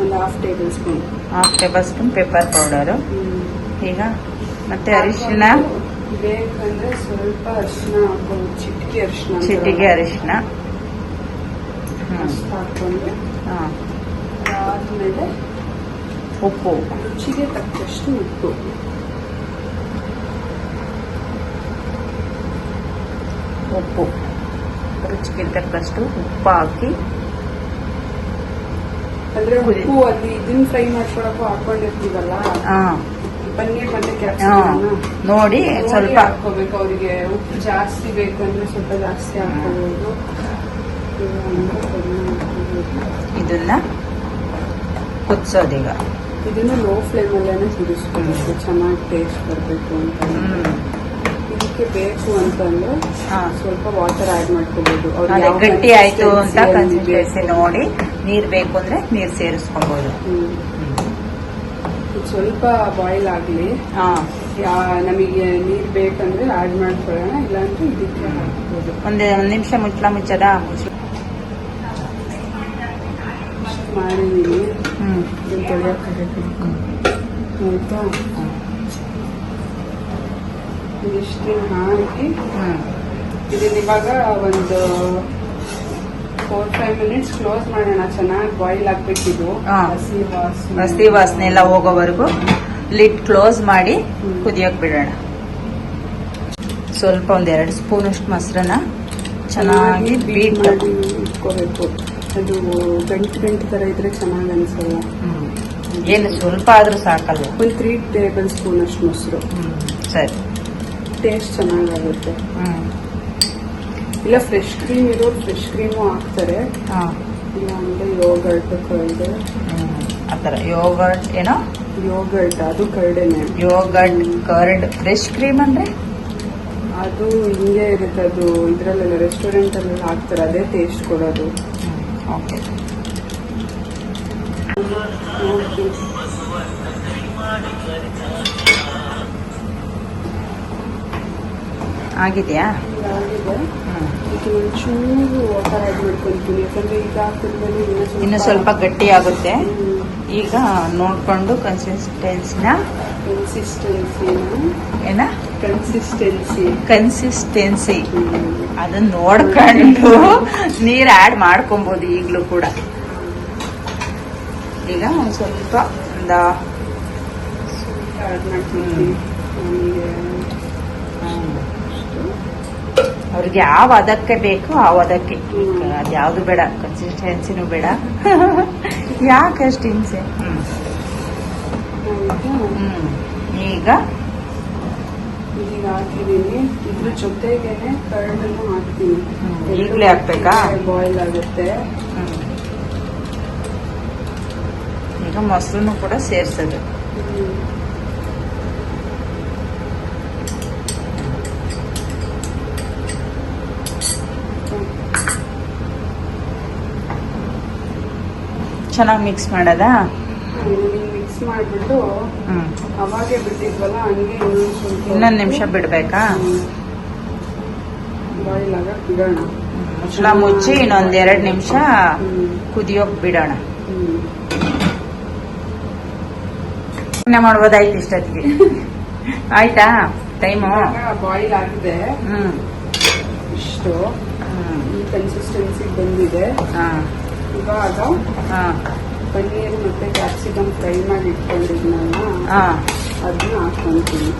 ಒಂದು half table spoon half table spoon pepper powder ಈಗ ಮತ್ತೆ ಅರಿಶಿನ? ಬೇಕಂದ್ರೆ ಸ್ವಲ್ಪ ಅರಿಶಿನ ಹಾಕೊಂಡು ಚಿಟಿಕೆ ಅರಿಶಿನ ಚಿಟಿಗೆ ಅರಿಶಿನ. ಹ್ಮ್. ಅಷ್ಟು ಹಾಕೊಂಡು ಹಾ. ಅದಾದ್ಮೇಲೆ ಉಪ್ಪು. ರುಚಿಗೆ ತಕ್ಕಷ್ಟು ಉಪ್ಪು. ಉಪ್ಪು. ರುಚಿಗೆ ತಕ್ಕಷ್ಟು ಉಪ್ಪು ಹಾಕಿ. ಅಂದ್ರೆ ಉಪ್ಪು ಅಲ್ಲಿ ಇದನ್ನ ಫ್ರೈ ಮಾಡ್ಕೊಳಕ್ಕೂ ಹಾಕೊಂಡಿರ್ತೀವಲ್ಲ? ಪನ್ನೀರ್ ಮತ್ತೆ. ಕ್ಯಾಪ್ಸಿಕಮ್ ನೋಡಿ ಸ್ವಲ್ಪ. ಹಾಕೋಬೇಕು ಅವರಿಗೆ. ಉಪ್ಪು ಜಾಸ್ತಿ ಬೇಕಂದ್ರೆ ಸ್ವಲ್ಪ ಜಾಸ್ತಿ ಹಾಕೋಬಹುದು ಇದನ್ನ ಕುದಿಸೋದೀಗ. ಇದನ್ನು ಲೋ ಫ್ಲೇಮ್ ಅಲ್ಲೇನೆ ಸುರಿಸ್ಕೊಳ್ಬೇಕು ಚೆನ್ನಾಗಿ ಟೇಸ್ಟ್ ಬರಬೇಕು ಅಂತ. ಇದಕ್ಕೆ ಬೇಕು ಅಂತಂದ್ರೆ ಹಾ. ಸ್ವಲ್ಪ ವಾಟರ್ ಆಡ್ ಮಾಡ್ಕೋಬಹುದು ಗಟ್ಟಿ ಆಯ್ತು ಅಂತ ಕನ್ಸಿಸ್ಟೆನ್ಸಿ ನೋಡಿ. ನೀರ್ ಬೇಕು ಅಂದ್ರೆ ನೀರ್ ಸೇರಿಸ್ಕೊಬಹುದು ಸ್ವಲ್ಪ ಬಾಯ್ಲ್ ಆಗಲಿ. ನಮಗೆ ನೀರ್ ಬೇಕಂದ್ರೆ ಆಡ್ ಮಾಡ್ಕೊಳ್ಳೋಣ ಇಲ್ಲಾಂದ್ರೆ ಇದಕ್ಕೆ ಹಾಕ್ಬೋದು ಒಂದ್ ಒಂದು ನಿಮಿಷ ಮುಚ್ಚಳ ಮುಚ್ಚದ? ಮುಚ್ಚ ಮಾಡಿದೀನಿ ತೊಳೆಯಕ್ಕೆ ಆಯ್ತಾ? ಇದಿಷ್ಟು ಹಾಕಿ ಇದನ್ನ ಇವಾಗ ಒಂದು ಫೋರ್ ಫೈವ್ ಮಿನಿಟ್ಸ್ ಕ್ಲೋಸ್ ಮಾಡೋಣ. ಚೆನ್ನಾಗಿ ಬಾಯ್ಲ್ ಆಗ್ಬೇಕಿದು. ಹಾ. ಹಸಿ ವಾಸನೆ. ಎಲ್ಲ ಹೋಗೋವರೆಗೂ ಲಿಡ್ ಕ್ಲೋಸ್ ಮಾಡಿ ಕುದಿಯೋಕೆ ಬಿಡೋಣ. ಸ್ವಲ್ಪ ಒಂದ್ ಎರಡು ಸ್ಪೂನ್ ಅಷ್ಟು ಮೊಸರನ್ನ ಚೆನ್ನಾಗಿ ಬೀಟ್ ಮಾಡಿ. ಇಟ್ಕೋಬೇಕು. ಅದು ಗಂಟು ಗಂಟು ತರ ಇದ್ರೆ ಚೆನ್ನಾಗಿ ಅನ್ಸಲ್ಲ. ಏನು ಸ್ವಲ್ಪ ಆದ್ರೂ ಸಾಕಲ್ಲ. ಒಂದು ತ್ರೀ ಟೇಬಲ್ ಸ್ಪೂನ್ ಅಷ್ಟು ಮೊಸರು. ಸರಿ. ಟೇಸ್ಟ್ ಚೆನ್ನಾಗಾಗುತ್ತೆ. ಇಲ್ಲ ಫ್ರೆಶ್ ಕ್ರೀಮ್ ಇರೋರು ಫ್ರೆಶ್ ಕ್ರೀಮು ಹಾಕ್ತಾರೆ. ಹಾ. ಇಲ್ಲ ಅಂದ್ರೆ ಯೋಗರ್ಟ್ ಕರ್ಡ್ ಆ ಥರ. ಯೋಗರ್ಟ್ ಏನೋ? ಯೋಗರ್ಟ್ ಅದು ಕರ್ಡೇನೆ. ಯೋಗರ್ಟ್ ಕರ್ಡ್ ಫ್ರೆಶ್ ಕ್ರೀಮ್ ಅಂದ್ರೆ? ಅದು ಹಿಂಗೆ ಇರುತ್ತೆ. ಅದು ಇದ್ರಲ್ಲೆಲ್ಲ ರೆಸ್ಟೋರೆಂಟ್ ಅಲ್ಲಿ ಹಾಕ್ತಾರೆ. ಅದೇ ಟೇಸ್ಟ್ ಕೊಡೋದು. ಓಕೆ ಆಗಿದೆಯಾ? ಇದಕ್ಕೆ ಒಂಚೂರು ಇನ್ನು ಸ್ವಲ್ಪ ಗಟ್ಟಿ ಆಗುತ್ತೆ ಈಗ ನೋಡ್ಕೊಂಡು ಕನ್ಸಿಸ್ಟೆನ್ಸಿನ ಕನ್ಸಿಸ್ಟೆನ್ಸಿನ ಏನ? ಕನ್ಸಿಸ್ಟೆನ್ಸಿ ಕನ್ಸಿಸ್ಟೆನ್ಸಿ ಅದನ್ನ ನೋಡ್ಕೊಂಡು ನೀರ್ ಆಡ್ ಮಾಡ್ಕೊಬೋದು ಈಗಲೂ ಕೂಡ. ಈಗ ಸ್ವಲ್ಪ ಒಂದು ಆಡ್ ಮಾಡ್ತೀನಿ ನಮಗೆ ಅವ್ರಿಗೆ ಯಾವ ಅದಕ್ಕೆ ಬೇಕು ಆ ಅದಕ್ಕೆ ಯಾವುದು ಬೇಡ ಕನ್ಸಿಸ್ಟೆನ್ಸಿನೂ ಬೇಡ. ಯಾಕೆ ಅಷ್ಟು ಹಿಂಸೆ? ಹ್ಮ್. ಹ್ಮ್. ಈಗ? ಈಗ ಹಾಕಿದೀನಿ ಇದ್ರ ಜೊತೆಗೇನೆ ಕರ್ಡನ್ನು ಹಾಕ್ತೀನಿ. ಈಗ್ಲೇ ಹಾಕ್ಬೇಕಾ? ಬಾಯ್ಲ್ ಆಗುತ್ತೆ. ಈಗ ಮೊಸರನ್ನು ಕೂಡ ಸೇರ್ಸೋದು. ಚೆನ್ನಾಗಿ ಮಿಕ್ಸ್ ಮಾಡೋದಾ? ಮಿಕ್ಸ್ ಮಾಡಿಬಿಟ್ಟು ಅವಾಗೆ ಬಿಟ್ಟಿದ್ವಲ್ಲ ಹಂಗೆ ಇನ್ನೊಂದು ನಿಮಿಷ ಬಿಡಬೇಕಾ? ಬಾಯ್ಲ್ ಆಗಕ್ ಬಿಡೋಣ. ಮುಚ್ಚಳ ಮುಚ್ಚಿ ಇನ್ನೊಂದ್ ಎರಡ್ ನಿಮಿಷ. ಕುದಿಯೋಕ್ ಬಿಡೋಣ. ಮಾಡ್ಬೋದಾಯ್ತು ಇಷ್ಟೊತ್ತಿಗೆ. ಆಯ್ತಾ? ಟೈಮು? ಬಾಯಿಲ್ ಆಗಿದೆ. ಇಷ್ಟು. ಈ ಕನ್ಸಿಸ್ಟೆನ್ಸಿ ಬಂದಿದೆ. ಹಾ. ಇವಾಗ ಪನ್ನೀರ್ ಮತ್ತೆ ಕ್ಯಾಪ್ಸಿಕಮ್ ಫ್ರೈ ಮಾಡಿ ಇಟ್ಕೊಂಡಿದ್ನಲ್ಲ ಹಾಂ. ಅದನ್ನ ಹಾಕೊಂತೀನಿ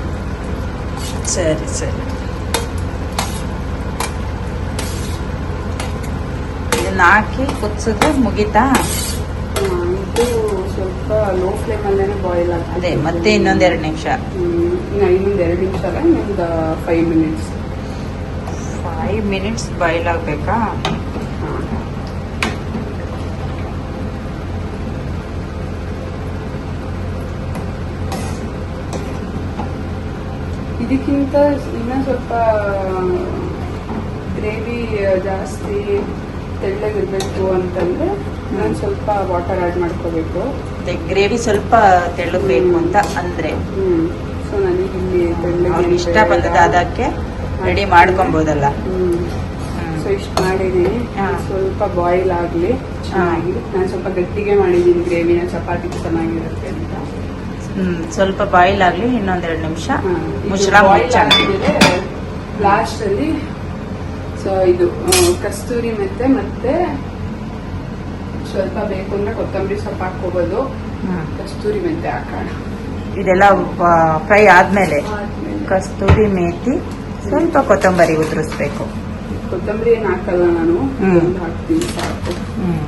ಸರಿ ಸರಿ. ಇದನ್ನ ಹಾಕಿ ಕುದಿಸಿದ್ರೆ ಮುಗೀತಾ? ಇದು ಸ್ವಲ್ಪ ಲೋ ಫ್ಲೇಮ್ ಅಲ್ಲೇನೆ ಬಾಯ್ಲ್ ಆಗ್ತದೆ. ಅದೇ ಮತ್ತೆ ಇನ್ನೊಂದೆರಡು ನಿಮಿಷ. ಇನ್ನೊಂದು ಎರಡು ನಿಮಿಷ ಅಲ್ಲ ಇನ್ನೊಂದು five minutes five minutes boil ಆಗ್ಬೇಕಾ ಇದು ಇದಕ್ಕಿಂತ ಇನ್ನೂ ಸ್ವಲ್ಪ ಗ್ರೇವಿ ಜಾಸ್ತಿ ತೆಳ್ಳಗಿರ್ಬೇಕು ಅಂತಂದ್ರೆ ನಾನು ಸ್ವಲ್ಪ ವಾಟರ್ ಆ್ಯಡ್ ಮಾಡ್ಕೋಬೇಕು. ಗ್ರೇವಿ ಸ್ವಲ್ಪ ತೆಳ್ಳಗ್ ಬೇಕು ಅಂತ ಅಂದರೆ. ಹ್ಮ್. ಸೊ ನನಗೆ ಇಲ್ಲಿ ತೆಳ್ಳಗೆ ಇಷ್ಟ ಬಂದದ್ದು ಅದಕ್ಕೆ ರೆಡಿ ಮಾಡ್ಕೊಬೋದಲ್ಲ. ಹ್ಞೂ ಸೊ ಇಷ್ಟು ಮಾಡಿದ್ದೀನಿ. ಸ್ವಲ್ಪ ಬಾಯ್ಲ್ ಆಗಲಿ. ಚೆನ್ನಾಗಿ. ನಾನು ಸ್ವಲ್ಪ ಗಟ್ಟಿಗೆ ಮಾಡಿದ್ದೀನಿ ಗ್ರೇವಿನ. ಚಪಾತಿ ಚೆನ್ನಾಗಿರುತ್ತೆ ಹ್ಮ್ ಸ್ವಲ್ಪ ಬಾಯ್ಲ್ ಆಗ್ಲಿ ಇನ್ನೊಂದೆರಡು ನಿಮಿಷ. ಮುಚ್ಚಳ ಲಾಸ್ಟ್ ಅಲ್ಲಿ ಸೊ ಇದು ಕಸ್ತೂರಿ ಮೆತ್ತೆ ಮತ್ತೆ ಸ್ವಲ್ಪ ಬೇಕು ಅಂದ್ರೆ ಕೊತ್ತಂಬರಿ ಸೊಪ್ಪು ಹಾಕೋಬಹುದು. ಕಸ್ತೂರಿ ಮೆಂತೆ ಹಾಕೋಣ. ಇದೆಲ್ಲ ಫ್ರೈ ಆದ್ಮೇಲೆ ಕಸ್ತೂರಿ ಮೇತಿ ಸ್ವಲ್ಪ ಕೊತ್ತಂಬರಿ ಉದುರಿಸ್ಬೇಕು. ಕೊತ್ತಂಬರಿ ಏನು ಹಾಕಲ್ಲ ನಾನು. ಹಾಕ್ತೀನಿ ಸಾಕು. ಹ್ಮ್.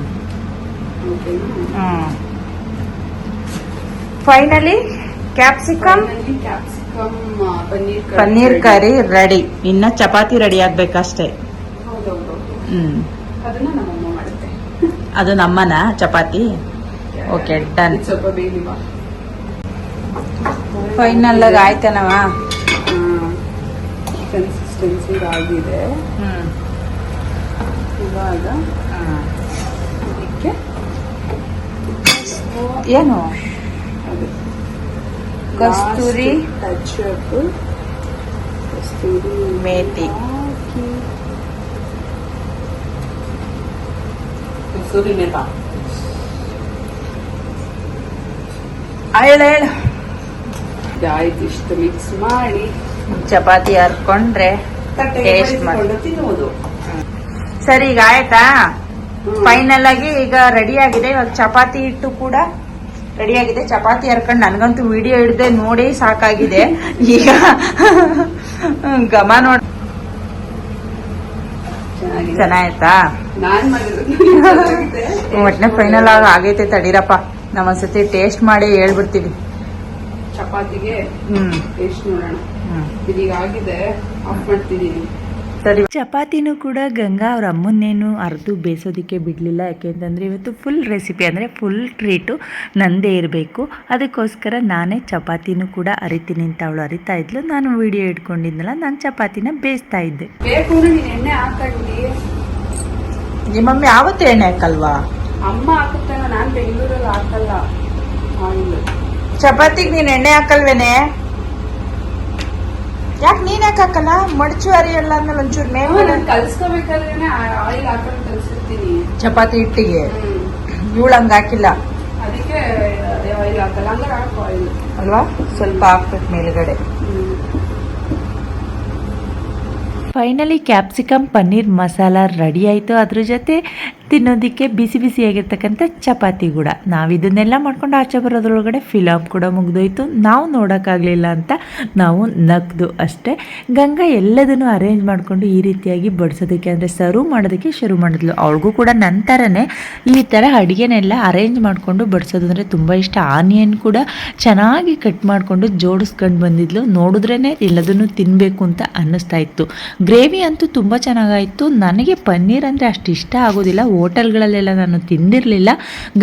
ಓಕೆನಾ finally capsicum capsicum paneer curry ready ಇನ್ನ ಚಪಾತಿ ರೆಡಿ ಆಗ್ಬೇಕಷ್ಟೇ. ಹ್ಮ್. ಅದು ನಮ್ಮನ ಚಪಾತಿ? ಓಕೆ ಡನ್ ಫೈನಲ್ ಆಯ್ತನವ ಕನ್ಸಿಸ್ಟೆನ್ಸಿ ಆಗಿದೆ. ಇವಾಗ ಏನು? Kasuri touch up kasuri methi. ಹಾಕಿ ಹೇಳು ಹೇಳು ಆಯ್ತು ಇಷ್ಟು ಮಿಕ್ಸ್ ಮಾಡಿ. ಚಪಾತಿ ಹರ್ಕೊಂಡ್ರೆ ಟೇಸ್ಟ್ ಮಾಡಿ ತಿನ್ನುವುದು. ಸರಿ ಈಗ ಆಯ್ತಾ? ಫೈನಲ್ ಆಗಿ ಈಗ ರೆಡಿ ಆಗಿದೆ. ಇವಾಗ ಚಪಾತಿ ಇಟ್ಟು ಕೂಡ ರೆಡಿ ಆಗಿದೆ ಚಪಾತಿ ಹರ್ಕೊಂಡು ನನಗಂತೂ ವಿಡಿಯೋ ಹಿಡ್ದೆ ನೋಡಿ ಸಾಕಾಗಿದೆ. ಈಗ ಗಮ ನೋಡ ಚೆನ್ನಾಯ್ತಾ. ಒಟ್ನೆ ಫೈನಲ್ ಆಗಿ ಆಗೈತೆ ತಡೀರಪ್ಪ. ನಾವ್ ಒಂದ್ಸತಿ ಟೇಸ್ಟ್ ಮಾಡಿ ಹೇಳ್ಬಿಡ್ತೀವಿ. ಚಪಾತಿಗೆ ಟೇಸ್ಟ್ ನೋಡೋಣ. ಇದೀಗ ಆಗಿದೆ. ಆಫ್ ಮಾಡ್ತಿದ್ದೀನಿ. ಸರಿ ಚಪಾತಿನೂ ಕೂಡ ಗಂಗಾ ಅವ್ರ ಅಮ್ಮನ್ನೇನು ಅರ್ದು ಬೇಯಿಸೋದಕ್ಕೆ ಬಿಡಲಿಲ್ಲ. ಯಾಕೆಂತಂದರೆ ಇವತ್ತು ಫುಲ್ ರೆಸಿಪಿ ಅಂದರೆ ಫುಲ್ ಟ್ರೀಟು ನಂದೇ ಇರಬೇಕು. ಅದಕ್ಕೋಸ್ಕರ ನಾನೇ ಚಪಾತಿನೂ ಕೂಡ ಅರಿತೀನಿ ಅಂತ ಅವಳು ಅರಿತಾ ಇದ್ಲು. ನಾನು ವಿಡಿಯೋ ಇಟ್ಕೊಂಡಿದ್ನಲ್ಲ ನಾನು ಚಪಾತಿನ ಬೇಯಿಸ್ತಾ ಇದ್ದೆ. ನಿಮ್ಮಮ್ಮಿ ಯಾವತ್ತೂ ಎಣ್ಣೆ ಹಾಕಲ್ವಾ? ಅಮ್ಮ ಹಾಕುತ್ತಾನ ನಾನು ಬೆಂಗಳೂರಲ್ಲಿ ಹಾಕಲ್ಲ. ಚಪಾತಿಗೆ ನೀನು ಎಣ್ಣೆ ಹಾಕಲ್ವೇನೆ? ಯಾಕೆ ನೀನ್ ಯಾಕೆ ಹಾಕಲ್ಲ? ಮಡಚು ಅರಿಯಲ್ಲ ಅಂದ್ರೆ ಒಂಚೂರು ಮೇವು ನಾನು ಕಲ್ಸ್ಕೋಬೇಕಾದ್ರೆ ಆಯಿಲ್ ಹಾಕೊಂಡು ಕಲ್ಸಿರ್ತೀನಿ. ಚಪಾತಿ ಹಿಟ್ಟಿಗೆ. ಇವಳು ಹಂಗ ಹಾಕಿಲ್ಲ. ಅದಕ್ಕೆ ಆಯಿಲ್ ಹಾಕಲ್ಲ. ಹಂಗಾರೆ ಹಾಕು ಆಯಿಲ್ ಅಲ್ವಾ? ಸ್ವಲ್ಪ ಹಾಕ್ಬೇಕು ಮೇಲ್ಗಡೆ. Finally capsicum paneer masala ready ಆಯಿತು. ಅದ್ರ ಜೊತೆ ತಿನ್ನೋದಕ್ಕೆ ಬಿಸಿ ಬಿಸಿಯಾಗಿರ್ತಕ್ಕಂಥ ಚಪಾತಿ ಕೂಡ. ನಾವು ಇದನ್ನೆಲ್ಲ ಮಾಡ್ಕೊಂಡು ಆಚೆ ಬರೋದ್ರೊಳಗಡೆ ಫಿಲಮ್ ಕೂಡ ಮುಗಿದೋಯ್ತು. ನಾವು ನೋಡೋಕ್ಕಾಗಲಿಲ್ಲ ಅಂತ ನಾವು ನಗ್ದು ಅಷ್ಟೇ. ಗಂಗಾ ಎಲ್ಲದನ್ನು ಅರೇಂಜ್ ಮಾಡಿಕೊಂಡು ಈ ರೀತಿಯಾಗಿ ಬಡಿಸೋದಕ್ಕೆ ಅಂದರೆ ಸರ್ವ್ ಮಾಡೋದಕ್ಕೆ ಶುರು ಮಾಡಿದ್ಲು. ಅವಳಿಗೂ ಕೂಡ ನಂತರನೇ ಈ ಥರ ಅಡುಗೆನೆಲ್ಲ ಅರೇಂಜ್ ಮಾಡಿಕೊಂಡು ಬಡಿಸೋದು ಅಂದರೆ ತುಂಬ ಇಷ್ಟ. ಆನಿಯನ್ ಕೂಡ ಚೆನ್ನಾಗಿ ಕಟ್ ಮಾಡಿಕೊಂಡು ಜೋಡಿಸ್ಕೊಂಡು ಬಂದಿದ್ಲು. ನೋಡಿದ್ರೇ ಎಲ್ಲದನ್ನು ತಿನ್ನಬೇಕು ಅಂತ ಅನ್ನಿಸ್ತಾ ಇತ್ತು. ಗ್ರೇವಿ ಅಂತೂ ತುಂಬ ಚೆನ್ನಾಗಾಯಿತು. ನನಗೆ ಪನ್ನೀರ್ ಅಂದರೆ ಅಷ್ಟು ಇಷ್ಟ ಆಗೋದಿಲ್ಲ. ಹೋಟೆಲ್ಗಳಲ್ಲೆಲ್ಲ ನಾನು ತಿಂದಿರಲಿಲ್ಲ.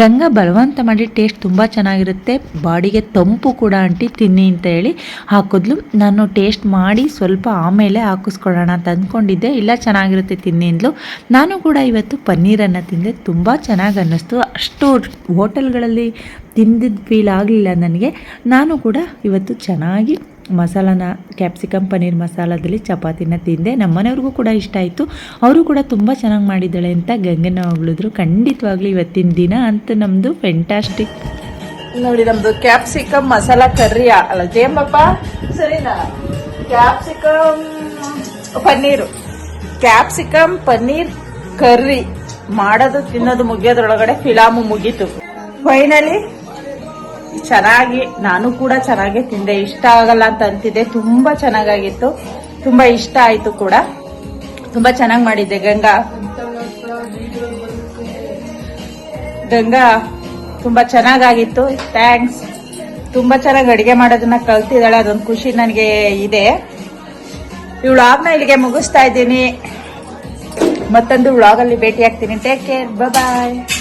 ಗಂಗಾ ಬಲವಂತ ಮಾಡಿ ಟೇಸ್ಟ್ ತುಂಬ ಚೆನ್ನಾಗಿರುತ್ತೆ. ಬಾಡಿಗೆ ತಂಪು ಕೂಡ ಅಂಟಿ ತಿನ್ನಿ ಅಂತ ಹೇಳಿ ಹಾಕಿದ್ಲು. ನಾನು ಟೇಸ್ಟ್ ಮಾಡಿ ಸ್ವಲ್ಪ ಆಮೇಲೆ ಹಾಕಿಸ್ಕೊಳ್ಳೋಣ ಅಂತ ಅಂದ್ಕೊಂಡಿದ್ದೆ. ಇಲ್ಲ, ಚೆನ್ನಾಗಿರುತ್ತೆ ತಿನ್ನಿ ಅಂದ್ಲು. ನಾನು ಕೂಡ ಇವತ್ತು ಪನ್ನೀರನ್ನು ತಿಂದೆ. ತುಂಬ ಚೆನ್ನಾಗಿ ಅನ್ನಿಸ್ತು. ಅಷ್ಟು ಹೋಟೆಲ್ಗಳಲ್ಲಿ ತಿಂದಿದ್ದು ಫೀಲ್ ಆಗಲಿಲ್ಲ ನನಗೆ. ನಾನು ಕೂಡ ಇವತ್ತು ಚೆನ್ನಾಗಿ ಮಸಾಲಾನ ಕ್ಯಾಪ್ಸಿಕಮ್ ಪನ್ನೀರ್ ಮಸಾಲದಲ್ಲಿ ಚಪಾತಿನ ತಿಂದೆ. ನಮ್ಮ ಮನೆಯವ್ರಿಗೂ ಕೂಡ ಇಷ್ಟ ಆಯಿತು. ಅವರು ಕೂಡ ತುಂಬ ಚೆನ್ನಾಗಿ ಮಾಡಿದ್ದಾಳೆ ಅಂತ ಗಂಗನ ಹೊಗಳಿದ್ರು. ಖಂಡಿತವಾಗ್ಲೂ ಇವತ್ತಿನ ದಿನ ಅಂತ ನಮ್ಮದು ಫೆಂಟಾಸ್ಟಿಕ್ ನೋಡಿ ನಮ್ಮದು ಕ್ಯಾಪ್ಸಿಕಮ್ ಮಸಾಲ ಕರ್ರಿ ಅಲ್ಲ, ಜೇಮಪ್ಪ, ಸರಿನಾ? Capsicum paneer. Capsicum paneer, curry. ಮಾಡೋದು, ತಿನ್ನೋದು ಮುಗಿಯೋದ್ರೊಳಗಡೆ ಫಿಲಾಮು ಮುಗೀತು. ಫೈನಲಿ ಚೆನ್ನಾಗಿ, ನಾನು ಕೂಡ ಚೆನ್ನಾಗಿ ತಿಂದೆ. ಇಷ್ಟ ಆಗಲ್ಲ ಅಂತ ಅಂತಿದ್ದೆ. ತುಂಬಾ ಚೆನ್ನಾಗಾಗಿತ್ತು. ತುಂಬಾ ಇಷ್ಟ ಆಯ್ತು ಕೂಡ. ತುಂಬಾ ಚೆನ್ನಾಗಿ ಮಾಡಿದ್ದೆ. ಗಂಗಾ. ಗಂಗಾ, ತುಂಬಾ ಚೆನ್ನಾಗಾಗಿತ್ತು. ಥ್ಯಾಂಕ್ಸ್ ತುಂಬಾ ಚೆನ್ನಾಗಿ ಅಡಿಗೆ ಮಾಡೋದನ್ನ ಕಲ್ತಿದ್ದಾಳೆ. ಅದೊಂದು ಖುಷಿ ನನಗೆ ಇದೆ. ಇವಳು ಆಗ್ನ ಇಲ್ಲಿಗೆ ಮುಗಿಸ್ತಾ ಇದ್ದೀನಿ. ಮತ್ತೊಂದು ವ್ಲಾಗಲ್ಲಿ ಭೇಟಿ ಆಗ್ತೀನಿ ಟೇಕ್ ಕೇರ್ ಬಾಯ್